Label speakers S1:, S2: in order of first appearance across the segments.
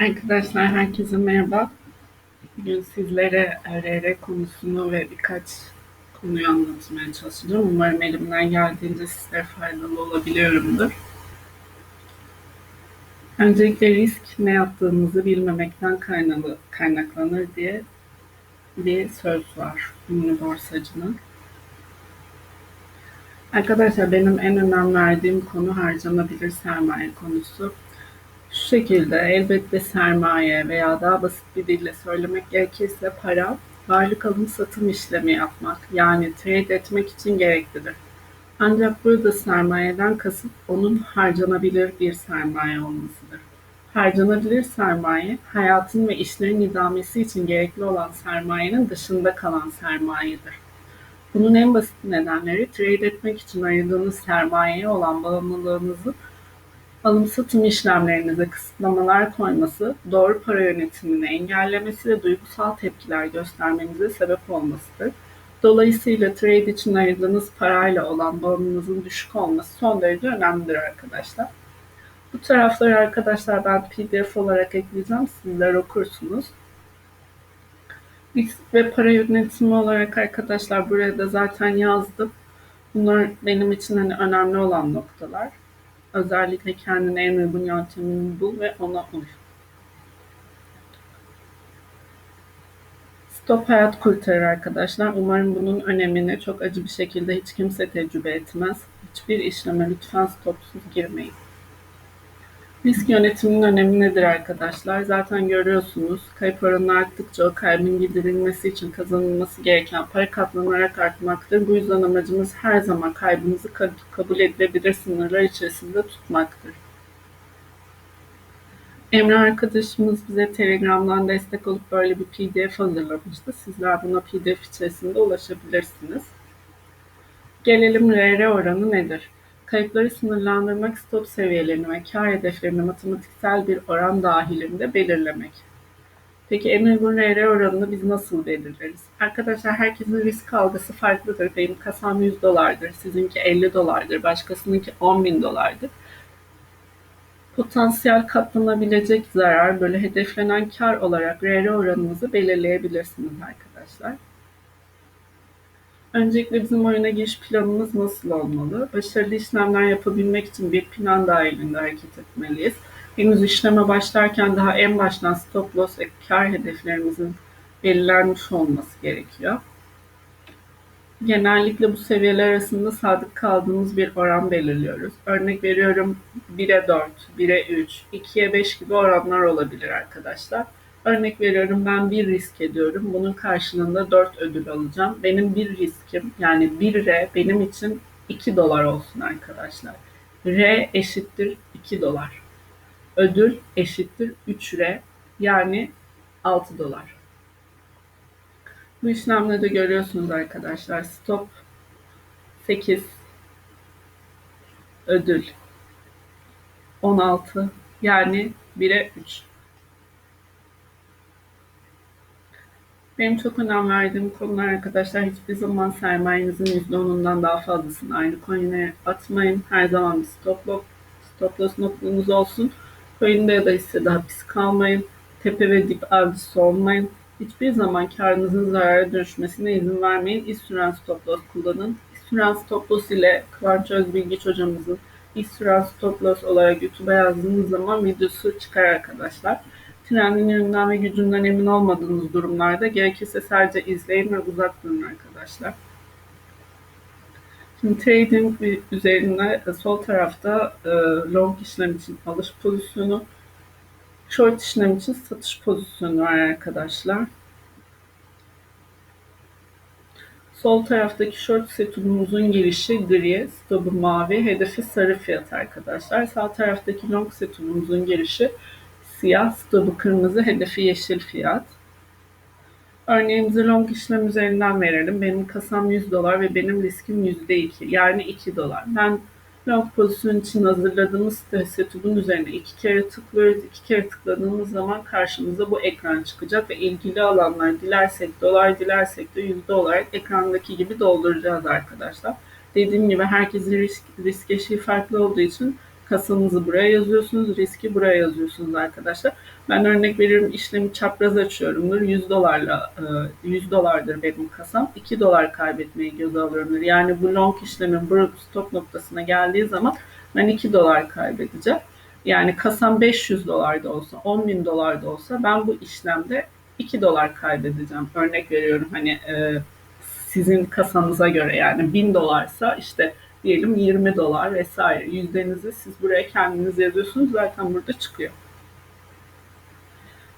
S1: Arkadaşlar herkese merhaba. Bugün sizlere RR konusunu ve birkaç konuyu anlatmaya çalışacağım. Umarım elimden geldiğince sizlere faydalı olabiliyorumdur. Öncelikle risk ne yaptığımızı bilmemekten kaynaklanır diye bir söz var ünlü borsacının. Arkadaşlar benim en önem verdiğim konu harcanabilir sermaye konusu. Şu şekilde elbette sermaye veya daha basit bir dille söylemek gerekirse para varlık alım satım işlemi yapmak yani trade etmek için gereklidir. Ancak burada sermayeden kasıt onun harcanabilir bir sermaye olmasıdır. Harcanabilir sermaye, hayatın ve işlerin idamesi için gerekli olan sermayenin dışında kalan sermayedir. Bunun en basit nedenleri trade etmek için ayırdığınız sermayeye olan bağımlılığınızı alım satım işlemlerinize kısıtlamalar koyması, doğru para yönetimini engellemesi ve duygusal tepkiler göstermenize sebep olmasıdır. Dolayısıyla trade için ayırdığınız parayla olan bağımlılığınızın düşük olması son derece önemlidir arkadaşlar. Bu tarafları arkadaşlar ben pdf olarak ekleyeceğim. Sizler okursunuz. Risk ve para yönetimi olarak arkadaşlar buraya da zaten yazdım. Bunlar benim için hani önemli olan noktalar. Özellikle kendine en uygun yöntemini bul ve ona uy. Stop hayat kurtarır arkadaşlar. Umarım bunun önemini çok acı bir şekilde hiç kimse tecrübe etmez. Hiçbir işleme lütfen stopsuz girmeyin. Risk yönetiminin önemi nedir arkadaşlar? Zaten görüyorsunuz kayıp oranı arttıkça o kaybın giderilmesi için kazanılması gereken para katlanarak artmaktır. Bu yüzden amacımız her zaman kaybımızı kabul edilebilir sınırlar içerisinde tutmaktır. Emre arkadaşımız bize Telegram'dan destek olup böyle bir pdf hazırlamıştı. Sizler buna pdf içerisinde ulaşabilirsiniz. Gelelim RR oranı nedir? Kayıpları sınırlandırmak, stop seviyelerini ve kar hedeflerini matematiksel bir oran dahilinde belirlemek. Peki en uygun RR oranını biz nasıl belirleriz? Arkadaşlar herkesin risk algısı farklıdır. Benim kasam 100 dolardır, sizinki 50 dolardır, başkasınınki 10 bin dolardır. Potansiyel katlanabilecek zarar böyle hedeflenen kar olarak RR oranınızı belirleyebilirsiniz arkadaşlar. Öncelikle bizim oyuna giriş planımız nasıl olmalı? Başarılı işlemler yapabilmek için bir plan dahilinde hareket etmeliyiz. Henüz işleme başlarken daha en baştan stop loss ve kar hedeflerimizin belirlenmiş olması gerekiyor. Genellikle bu seviyeler arasında sadık kaldığımız bir oran belirliyoruz. Örnek veriyorum 1'e 4, 1'e 3, 2'ye 5 gibi oranlar olabilir arkadaşlar. Örnek veriyorum ben bir risk ediyorum. Bunun karşılığında 4 ödül alacağım. Benim bir riskim yani 1 R benim için 2 dolar olsun arkadaşlar. R eşittir 2 dolar. Ödül eşittir 3 R yani 6 dolar. Bu işlemde de görüyorsunuz arkadaşlar. Stop 8 ödül 16 yani 1'e 3. Benim çok önem verdiğim konular arkadaşlar hiçbir zaman sermayenizin %10'undan daha fazlasını aynı coin'e atmayın. Her zaman bir stop loss, stop loss noktanız olsun. Coin'de ya da hissede hapis kalmayın. Tepe ve dip avcısı olmayın. Hiçbir zaman karınızın zarara dönüşmesine izin vermeyin. İş süren stop loss kullanın. İş süren stop loss ile Kıvanç Özbilgiç hocamızın iş süren stop loss olarak YouTube'a yazdığınız zaman videosu çıkar arkadaşlar. Trendin yönünden ve gücünden emin olmadığınız durumlarda gerekirse sadece izleyin ve uzak durun arkadaşlar. Şimdi trading üzerinde e, sol tarafta e, long işlem için alış pozisyonu, short işlem için satış pozisyonu var arkadaşlar. Sol taraftaki short setumumuzun girişi gri, stopu mavi, hedefi sarı fiyat arkadaşlar. Sağ taraftaki long setumumuzun girişi siyah, stopu kırmızı, hedefi yeşil fiyat. Örneğimizi long işlem üzerinden verelim. Benim kasam 100 dolar ve benim riskim %2 yani 2 dolar. Ben long pozisyon için hazırladığımız setup'un üzerine iki kere tıklıyoruz. İki kere tıkladığımız zaman karşımıza bu ekran çıkacak ve ilgili alanlar dilersek dolar dilersek de yüzde olarak ekrandaki gibi dolduracağız arkadaşlar. Dediğim gibi herkesin risk, risk eşiği farklı olduğu için Kasanızı buraya yazıyorsunuz, riski buraya yazıyorsunuz arkadaşlar. Ben örnek veriyorum işlemi çapraz açıyorumdur. 100 dolarla 100 e, dolardır benim kasam. 2 dolar kaybetmeyi göze alıyorumdur. Yani bu long işlemin bu stop noktasına geldiği zaman ben 2 dolar kaybedeceğim. Yani kasam 500 dolarda olsa, 10 bin dolarda olsa ben bu işlemde 2 dolar kaybedeceğim. Örnek veriyorum hani e, sizin kasanıza göre yani 1000 dolarsa işte diyelim 20 dolar vesaire yüzdenizi siz buraya kendiniz yazıyorsunuz zaten burada çıkıyor.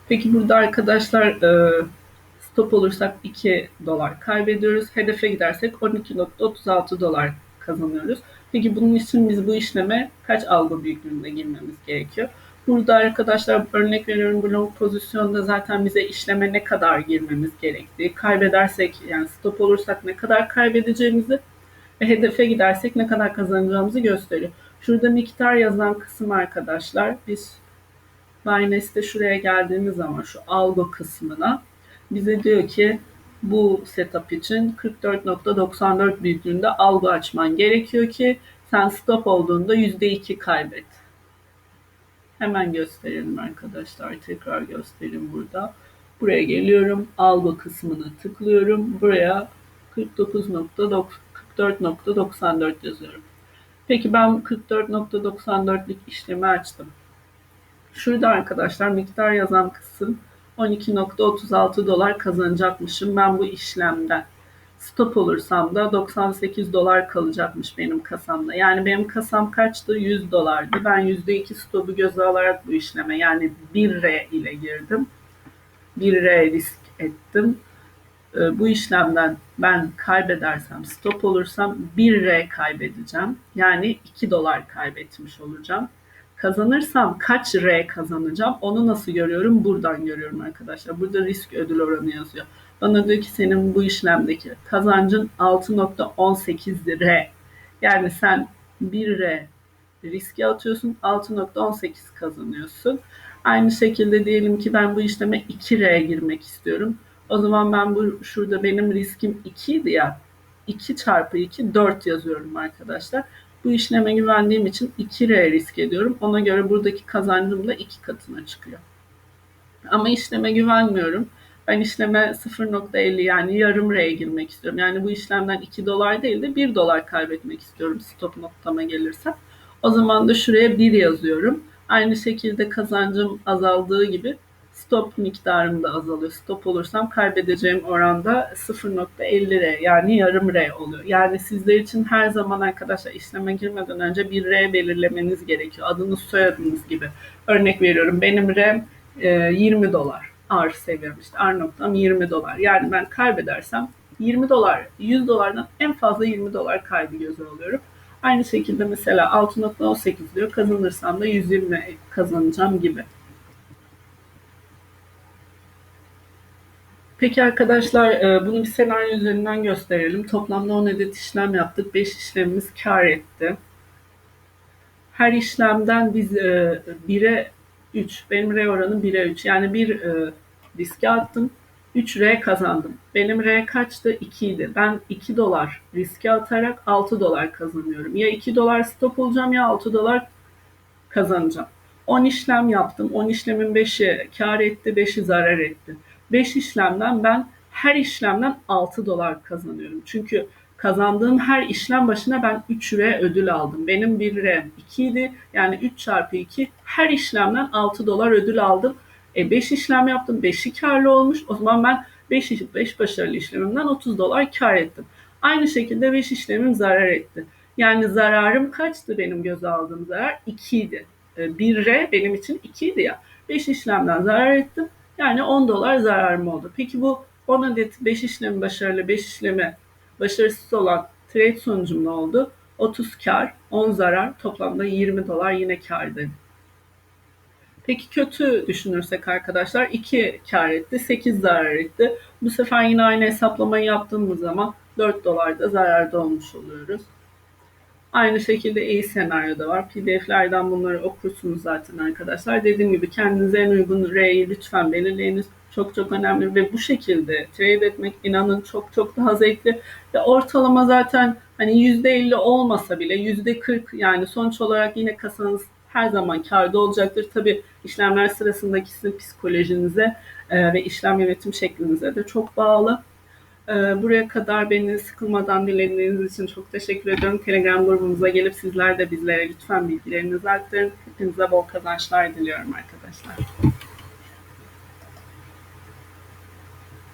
S1: Peki burada arkadaşlar e, stop olursak 2 dolar kaybediyoruz. Hedefe gidersek 12.36 dolar kazanıyoruz. Peki bunun için biz bu işleme kaç algı büyüklüğünde girmemiz gerekiyor? Burada arkadaşlar örnek veriyorum bu long pozisyonda zaten bize işleme ne kadar girmemiz gerektiği, kaybedersek yani stop olursak ne kadar kaybedeceğimizi ve hedefe gidersek ne kadar kazanacağımızı gösteriyor. Şurada miktar yazan kısım arkadaşlar biz Binance'de şuraya geldiğimiz zaman şu algo kısmına bize diyor ki bu setup için 44.94 büyüklüğünde algo açman gerekiyor ki sen stop olduğunda %2 kaybet. Hemen gösterelim arkadaşlar. Tekrar göstereyim burada. Buraya geliyorum. Algo kısmına tıklıyorum. Buraya 49.44.94 yazıyorum. Peki ben 44.94'lük işlemi açtım. Şurada arkadaşlar miktar yazan kısım 12.36 dolar kazanacakmışım ben bu işlemden. Stop olursam da 98 dolar kalacakmış benim kasamda. Yani benim kasam kaçtı? 100 dolardı. Ben %2 stopu göze alarak bu işleme yani 1R ile girdim. 1R risk ettim. Ee, bu işlemden ben kaybedersem, stop olursam 1R kaybedeceğim. Yani 2 dolar kaybetmiş olacağım. Kazanırsam kaç R kazanacağım onu nasıl görüyorum? Buradan görüyorum arkadaşlar. Burada risk ödül oranı yazıyor. Bana diyor ki senin bu işlemdeki kazancın 6.18 R. Yani sen 1 R riske atıyorsun 6.18 kazanıyorsun. Aynı şekilde diyelim ki ben bu işleme 2R girmek istiyorum. O zaman ben bu şurada benim riskim 2 idi ya. 2 çarpı 2 4 yazıyorum arkadaşlar. Bu işleme güvendiğim için 2R risk ediyorum. Ona göre buradaki kazancım da 2 katına çıkıyor. Ama işleme güvenmiyorum. Ben işleme 0.50 yani yarım R'ye girmek istiyorum. Yani bu işlemden 2 dolar değil de 1 dolar kaybetmek istiyorum stop noktama gelirsem. O zaman da şuraya 1 yazıyorum. Aynı şekilde kazancım azaldığı gibi stop miktarım da azalıyor. Stop olursam kaybedeceğim oranda 0.50 R yani yarım R oluyor. Yani sizler için her zaman arkadaşlar işleme girmeden önce bir R belirlemeniz gerekiyor. Adınız soyadınız gibi. Örnek veriyorum benim R 20 e, dolar. R seviyem işte R noktam 20 dolar. Yani ben kaybedersem 20 dolar, 100 dolardan en fazla 20 dolar kaybı göze alıyorum. Aynı şekilde mesela 6.18 diyor kazanırsam da 120 kazanacağım gibi. Peki arkadaşlar e, bunu bir senaryo üzerinden gösterelim. Toplamda 10 adet işlem yaptık. 5 işlemimiz kar etti. Her işlemden biz 1'e 3, benim R oranım 1'e 3. Yani bir e, riske attım. 3 R kazandım. Benim R kaçtı? 2 idi. Ben 2 dolar riske atarak 6 dolar kazanıyorum. Ya 2 dolar stop olacağım ya 6 dolar kazanacağım. 10 işlem yaptım. 10 işlemin 5'i kar etti, 5'i zarar etti. 5 işlemden ben her işlemden 6 dolar kazanıyorum. Çünkü kazandığım her işlem başına ben 3 liraya ödül aldım. Benim 1 liram 2 idi. Yani 3 çarpı 2 her işlemden 6 dolar ödül aldım. E 5 işlem yaptım. 5'i karlı olmuş. O zaman ben 5, 5 başarılı işlemimden 30 dolar kar ettim. Aynı şekilde 5 işlemim zarar etti. Yani zararım kaçtı benim göze aldığım zarar? 2 idi. 1 R benim için 2 idi ya. 5 işlemden zarar ettim. Yani 10 dolar zararım oldu. Peki bu 10 adet 5 işlemi başarılı, 5 işlemi başarısız olan trade sonucum ne oldu? 30 kar, 10 zarar, toplamda 20 dolar yine kar dedim. Peki kötü düşünürsek arkadaşlar 2 kar etti, 8 zarar etti. Bu sefer yine aynı hesaplamayı yaptığımız zaman 4 dolar da zararda olmuş oluyoruz. Aynı şekilde iyi senaryo da var. PDF'lerden bunları okursunuz zaten arkadaşlar. Dediğim gibi kendinize en uygun R'yi lütfen belirleyiniz. Çok çok önemli ve bu şekilde trade etmek inanın çok çok daha zevkli ve ortalama zaten hani %50 olmasa bile %40 yani sonuç olarak yine kasanız her zaman kârda olacaktır. Tabi işlemler sırasındaki sizin psikolojinize e, ve işlem yönetim şeklinize de çok bağlı. E, buraya kadar beni sıkılmadan dinlediğiniz için çok teşekkür ediyorum. Telegram grubumuza gelip sizler de bizlere lütfen bilgilerinizi aktarın. Hepinize bol kazançlar diliyorum arkadaşlar.